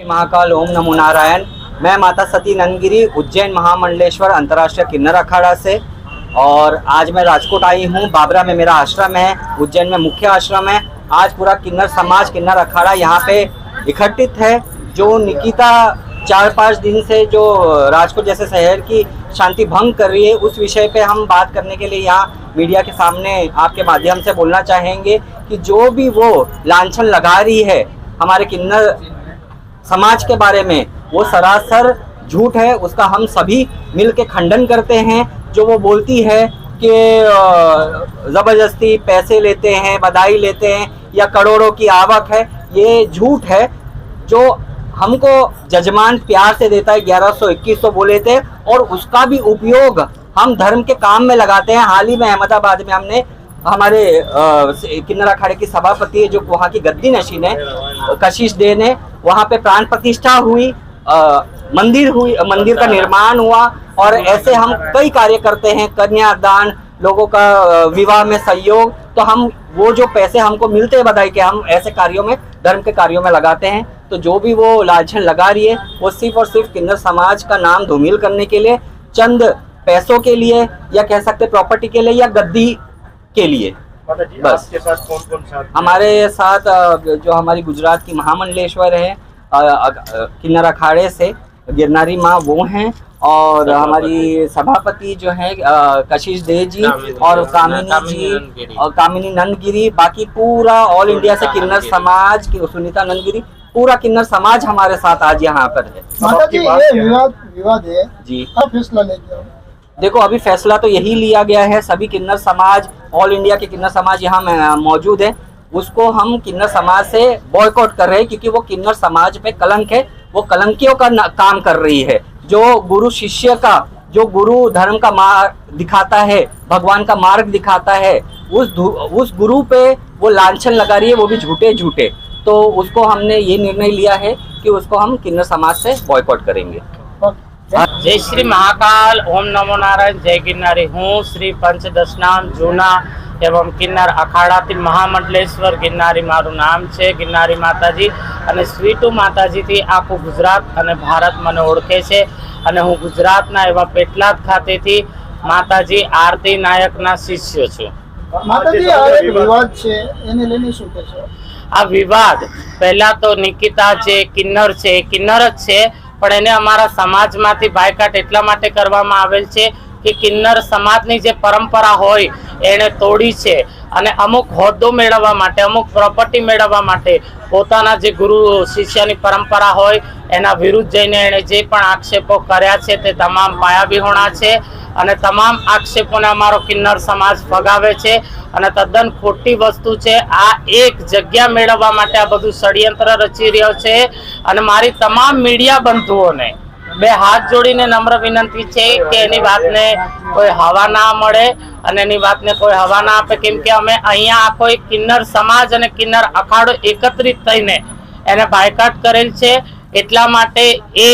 महाकाल, ओम नमो नारायण। मैं माता सती नंदगिरी, उज्जैन महामंडलेश्वर, अंतर्राष्ट्रीय किन्नर अखाड़ा से। और आज मैं राजकोट आई हूँ, बाबरा में मेरा आश्रम है, उज्जैन में मुख्य आश्रम है। आज पूरा किन्नर समाज, किन्नर अखाड़ा यहाँ पे इकट्ठित है, जो निकिता चार पाँच दिन से जो राजकोट जैसे शहर की शांति भंग कर रही है, उस विषय पे हम बात करने के लिए यहाँ मीडिया के सामने आपके माध्यम से बोलना चाहेंगे कि जो भी वो लांछन लगा रही है, हमारे किन्नर समाज के बारे में। वो सरासर झूठ है, उसका हम सभी मिल के खंडन करते हैं। जो वो बोलती है कि ज़बरदस्ती पैसे लेते हैं, बधाई लेते हैं या करोड़ों की आवक है, ये झूठ है। जो हमको जजमान प्यार से देता है, ग्यारह सौ इक्कीस सौ बोले थे, और उसका भी उपयोग हम धर्म के काम में लगाते हैं। हाल ही में अहमदाबाद में हमने, हमारे किन्नरा अखाड़े की सभापति है, जो वहाँ की गद्दी नशीन है, कशिश दे ने वहाँ पे प्राण प्रतिष्ठा हुई अ, मंदिर हुई मंदिर का निर्माण हुआ और ऐसे हम कई कार्य करते हैं कन्यादान लोगों का विवाह में सहयोग तो हम वो जो पैसे हमको मिलते हैं बधाई के हम ऐसे कार्यों में धर्म के कार्यों में लगाते हैं तो जो भी वो लालछन लगा रही है वो सिर्फ़ और सिर्फ़ किन्नर समाज का नाम धूमिल करने के लिए चंद पैसों के लिए या कह सकते प्रॉपर्टी के लिए या गद्दी के लिए। बस। आपके साथ कौन कौन साथ हमारे साथ जो हमारी गुजरात की महामंडलेश्वर है किन्नर अखाड़े से गिरनारी माँ वो हैं और हमारी सभापति जो है कशिश दे जी और कामिनी जी और कामिनी नंदगिरी बाकी पूरा ऑल इंडिया से किन्नर समाज की सुनीता नंदगिरी पूरा किन्नर समाज हमारे साथ आज यहाँ पर है। माता जी बात ये विवाद विवाद है। जी। फैसला आओ देखो, अभी फैसला तो यही लिया गया है, सभी किन्नर समाज ऑल इंडिया के किन्नर समाज यहाँ मौजूद है। उसको हम किन्नर समाज से बॉयकॉट कर रहे हैं, क्योंकि वो किन्नर समाज पे कलंक है, वो कलंकियों का काम कर रही है। जो गुरु शिष्य का, जो गुरु धर्म का मार्ग दिखाता है, भगवान का मार्ग दिखाता है, उस उस गुरु पे वो लांछन लगा रही है, वो भी झूठे झूठे। तो उसको हमने ये निर्णय लिया है कि उसको हम किन्नर समाज से बॉयकॉट करेंगे। જય શ્રી મહાકાલ. ઓમ નમો નારાયણ. જય ગિરનારી. હું શ્રી પંચદશનામ જૂના એવમ કિન્નર અખાડાથી મહામંડલેશ્વર ગિરનારી. મારું નામ છે ગિરનારી માતાજી અને સ્વીટુ માતાજીથી આખું ગુજરાત અને ભારત મને ઓળખે છે. અને હું ગુજરાતના એવા પેટલાદ ખાતેથી માતાજી આરતી નાયકના શિષ્ય છું. આ વિવાદ આ પહેલા તો નિકિતા જે કિન્નર છે એ કિન્નર જ છે. પણ એને અમારા સમાજમાંથી બાયકાટ એટલા માટે કરવામાં આવેલ છે કે કિન્નર સમાજની જે પરંપરા હોય એણે તોડી છે અને અમુક હોદ્દો મેળવવા માટે, અમુક પ્રોપર્ટી મેળવવા માટે પોતાના જે ગુરુ શિષ્યની પરંપરા હોય, એના વિરુદ્ધ જઈને એણે જે પણ આક્ષેપો કર્યા છે તે તમામ પાયાવિહોણા છે. અને તમામ આક્ષેપોને અમારો કિન્નર સમાજ ફગાવે છે અને તદ્દન ખોટી વસ્તુ છે. આ એક જગ્યા મેળવવા માટે આ બધું ષડયંત્ર રચી રહ્યો છે અને મારી તમામ મીડિયા બંધુઓને બે હાથ જોડીને નમ્ર વિનંતી છે કે એની વાતને કોઈ હવા ના મળે અને એની વાતને કોઈ હવા ના આપે. કેમ કે અમે અહીંયા આખો એક કિન્નર સમાજ અને કિન્નર અખાડો એકત્રિત થઈને એને બાયકાટ કરેલ છે. એટલા માટે એ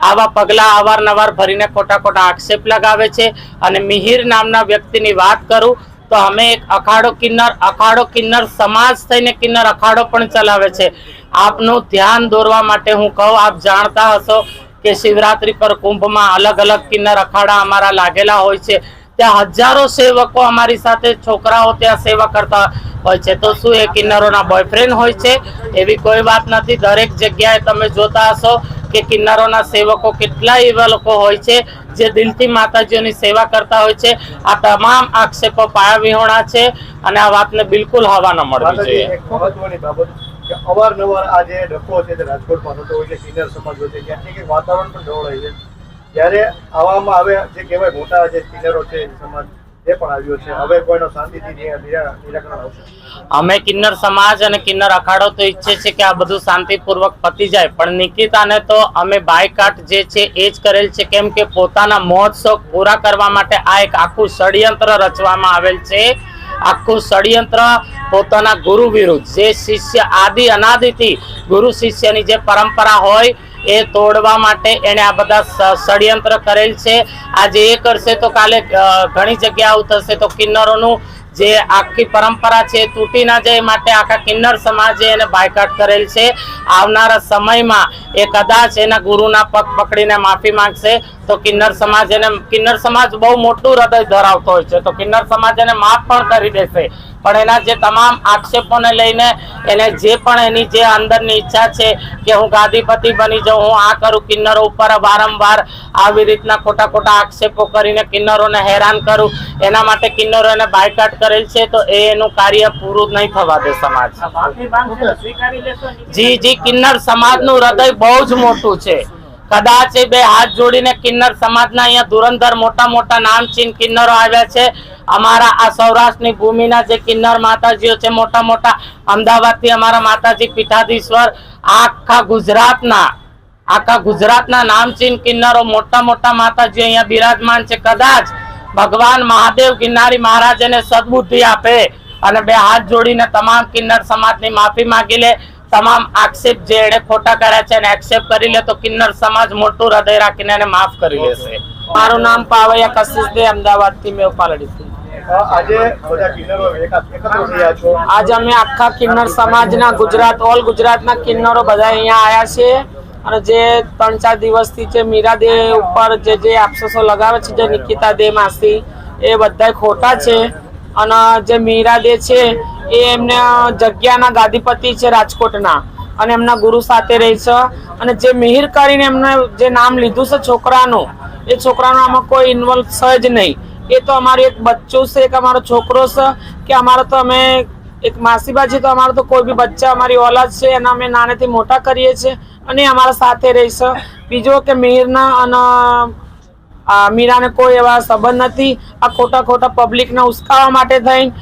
આવા પગલા અવારનવાર ભરીને ખોટા ખોટા આક્ષેપ લગાવે છે અને મિહિર નામના વ્યક્તિની વાત કરું તો અમે એક અખાડો કિન્નર અખાડો કિન્નર સમાજ થઈને કિન્નર અખાડો પણ ચલાવે છે. આપનું ધ્યાન દોરવા માટે હું કહું, આપ જાણતા હશો કે શિવરાત્રી પર કુંભમાં અલગ અલગ કિન્નર અખાડા અમારા લાગેલા હોય છે. ત્યાં હજારો સેવકો અમારી સાથે, છોકરાઓ ત્યાં સેવા કરતા હોય છે. તો શું એ કિન્નરોના બોયફ્રેન્ડ હોય છે? એવી કોઈ વાત નથી. દરેક જગ્યાએ તમે જોતા હશો કે કિન્નરોના સેવકો કેટલા એવા લોકો હોય છે જે દિલથી માતાજીઓની સેવા કરતા હોય છે. આ તમામ આક્ષેપો પાયાવિહોણા છે અને આ વાતને બિલકુલ હવા ન મળવી જોઈએ. અવારનવાર આ જે ડખો છે તે રાજકોટમાં થતો હોય છે કિન્નર સમાજ હોય છે ક્યાંક વાતાવરણ પણ ઢોળાય છે. જ્યારે આવામાં આવે જે કહેવાય મોટા જે કિન્નરો છે સમાજ અમે કિન્નર સમાજ અને કિન્નર અખાડો તો ઈચ્છે છે કે આ બધું શાંતિપૂર્વક પતી જાય. પણ નિકિતાને તો અમે બાયકાટ જે છે એ જ કરેલ છે, કેમ કે પોતાના મહોત્સવ પૂરા કરવા માટે આ એક આખું ષડયંત્ર રચવામાં આવેલ છે. આખું ષડયંત્ર પોતાના ગુરુ વિરુદ્ધ. જે શિષ્ય આદિ અનાદિથી ગુરુ શિષ્યની જે પરંપરા હોય એ તોડવા માટે એણે આ બધા ષડયંત્ર કરેલ છે. આજે એ કરશે તો કાલે ઘણી જગ્યા આવું થશે તો કિન્નરોનું જે આખી પરંપરા છે તૂટી ના જાય માટે આખા કિન્નર સમાજે એને બાયકાટ કરેલ છે. આવનારા સમયમાં એ કદાચ એના ગુરુના પગ પકડીને માફી માંગશે તો કિન્નર સમાજ એને, કિન્નર સમાજ બહુ મોટું હૃદય ધરાવતો હોય છે. તો કિન્નર સમાજ એને માફ પણ કરી દેશે. પણ એના જે તમામ આક્ષેપોને લઈને એને જે પણ એની જે અંદરની ઈચ્છા છે કે હું ગાદીપતિ બની જાઉં, હું આ કરું, કિન્નરો ઉપર વારંવાર આવી રીતના ખોટા ખોટા આક્ષેપો કરીને કિન્નરોને હેરાન કરું, એના માટે કિન્નરો એને બાયકાટ કરેલ છે, તો એ એનું કાર્ય પૂરું નહીં થવા દે સમાજ. જી જી, કિન્નર સમાજનું હૃદય બહુ જ મોટું છે. કદાચ બે હાથ જોડીને કિન્નર સમાજના અહીંયા ધુરંધર મોટા મોટા નામચીન કિન્નરો આવ્યા છે અમારા આ સૌરાષ્ટ્રની ભૂમિના જે કિન્નર માતાજીઓ છે મોટા મોટા અમદાવાદથી અમારા માતાજી પીઠાધીશ્વર આખા ગુજરાતના આખા ગુજરાતના નામચીન કિન્નરો મોટા મોટા માતાજી અહીંયા બિરાજમાન છે. કદાચ ભગવાન મહાદેવ કિન્નારી મહારાજને સદબુદ્ધિ આપે અને બે હાથ જોડીને તમામ કિન્નર સમાજની માફી માંગી લે તમામ આક્ષેપ જે એને ખોટા કર્યા છે એને એક્સેપ્ટ કરી લે તો કિન્નર સમાજ મોટું હૃદય રાખીને એને માફ કરી લેશે. મારું નામ પાવૈયા કશિશ દે અમદાવાદથી મેં અ, આજે અમે આખા કિન્નર સમાજના ગુજરાત, ઓલ ગુજરાતના કિન્નરો બધા અહીંયા આવ્યા છે. અને જે ત્રણ ચાર દિવસથી જે મીરા દે ઉપર જે જે આપસોસો લગાવે છે, જે નિકિતા દે માસી, એ બધા ખોટા છે. અને જે મીરા દે છે, એ એમને જગ્યાના ગાદીપતિ છે રાજકોટના. અને એમના ગુરુ સાથે રહે છે. અને જે મિહિર કરીને એમને જે નામ લીધું છે છોકરાનું, એ છોકરાનું આમાં કોઈ ઇન્વોલ્વ છે જ નહીં. એ તો અમારું એક બચ્ચું છે એક અમારો છોકરો છે કે અમારો તો અમે એક માસીબા છે તો અમારો તો કોઈ બી બચ્ચા, અમારી ઓલાદ છે, એના અમે નાનેથી મોટા કરીએ છીએ અને અમારા સાથે રહીશ બીજો કે મિહિરના અને મીરાને કોઈ એવા સંબંધ નથી. આ ખોટા ખોટા પબ્લિકને ઉશ્કાવવા માટે થઈ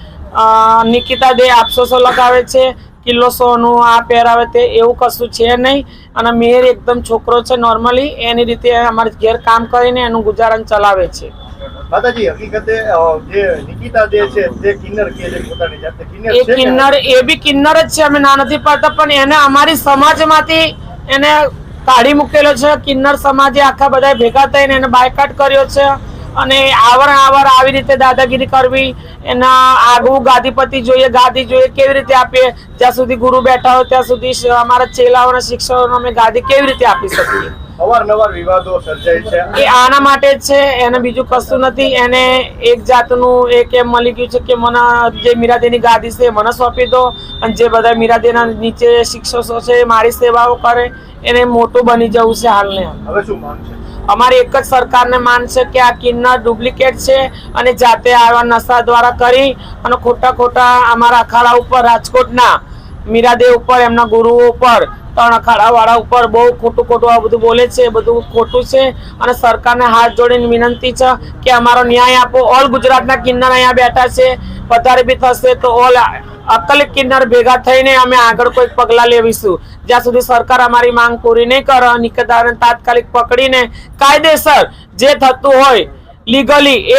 નિકિતા દે આપસોસો લગાવે છે કિલ્લો સોનું આ પહેરાવે તે એવું કશું છે નહીં. અને મિહિર એકદમ છોકરો છે નોર્મલી એની રીતે અમારે ઘેર કામ કરીને એનું ગુજારણ ચલાવે છે. માતાજી હકીકતે જે નિકિતા દે છે તે કિન્નર કે છે પોતાની જાતે કિન્નર છે કિન્નર એ બી કિન્નર જ છે અમે ના નથી પાડતા પણ એને અમારી સમાજમાંથી એને કાઢી મૂકેલો છે. કિન્નર સમાજે આખા બધા ભેગા થઈને એને બાયકાટ કર્યો છે અને આવર આવર આવી રીતે દાદાગીરી કરવી એના આગવું ગાદીપતિ જોઈએ ગાદી જોઈએ કેવી રીતે આપીએ? જ્યાં સુધી ગુરુ બેઠા હોય ત્યાં સુધી અમારા ચેલાઓના શિક્ષકોને અમે ગાદી કેવી રીતે આપી શકીએ? અવારનવાર વિવાદો સર્જાય છે. એ આના માટે જ છે એને બીજું કશું નથી. એને એક જાતનું એક એમ મળી ગયું છે કે મને જે મીરાદેની ગાદી છે મને સોંપી દો અને જે બધા મીરાદેના નીચે શિક્ષકો છે મારી સેવાઓ કરે એને મોટું બની જવું છે હાલને. હાલ. હવે શું માંગ છે? અમારી એક જ સરકારને માન છે કે આ કિન્નર ડુપ્લિકેટ છે અને જાતે આવા નશા દ્વારા કરી અને ખોટા ખોટા અમારા અખાડા ઉપર રાજકોટના મીરાદેવ ઉપર એમના ગુરુઓ ઉપર ત્રણ અખાડા વાળા ઉપર બહુ ખોટું ખોટું આ બધું બોલે છે, બધું ખોટું છે અને સરકારને હાથ જોડીને વિનંતી છે કે અમારો ન્યાય આપો. ઓલ ગુજરાતના કિન્નર અહીંયા બેઠા છે. વધારે બી થશે તો ઓલ અકલ કિન્નર ભેગા થઈને અમે આગળ કોઈ પગલાં લેવીશું. જ્યાં સુધી સરકાર અમારી માંગ પૂરી નહીં કરે નિકદારને તાત્કાલિક પકડીને કાયદેસર જે થતું હોય લીગલી એ